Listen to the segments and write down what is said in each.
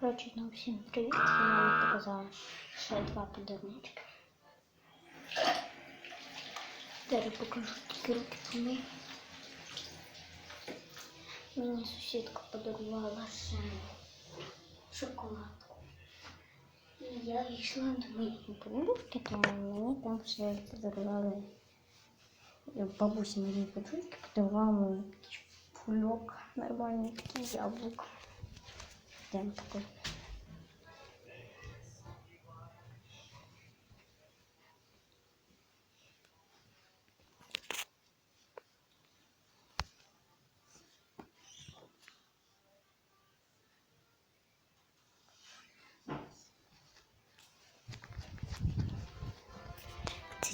Коротше, ну всім привіт. Я вам показала ще два подарунки. Зараз покажу тільки руки помий. Мені сусідка подарувала шоколадку. І я йшла до моєї подружки, тому мені там ще подарували бабуся моєї подружки подарувала мені такий кульок, нормальний такий яблук. Це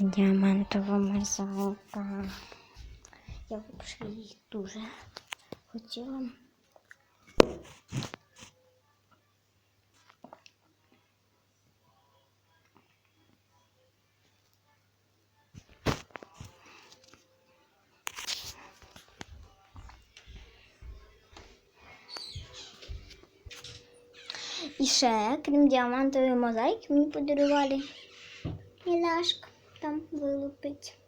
діамантова мозаїка. Я взагалі її дуже хотіла. І ще, крім діамантової мозаїки, мені подарували міляшка там вилупить.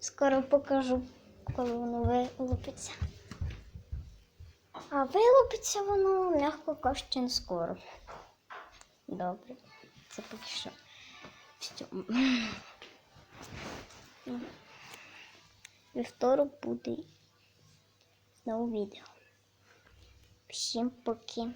Скоро покажу, коли воно вилупиться. А вилупиться воно, м'яко кажучи, не скоро. Добре, це поки що. Все. Вівторок буде знову відео. Всім поки.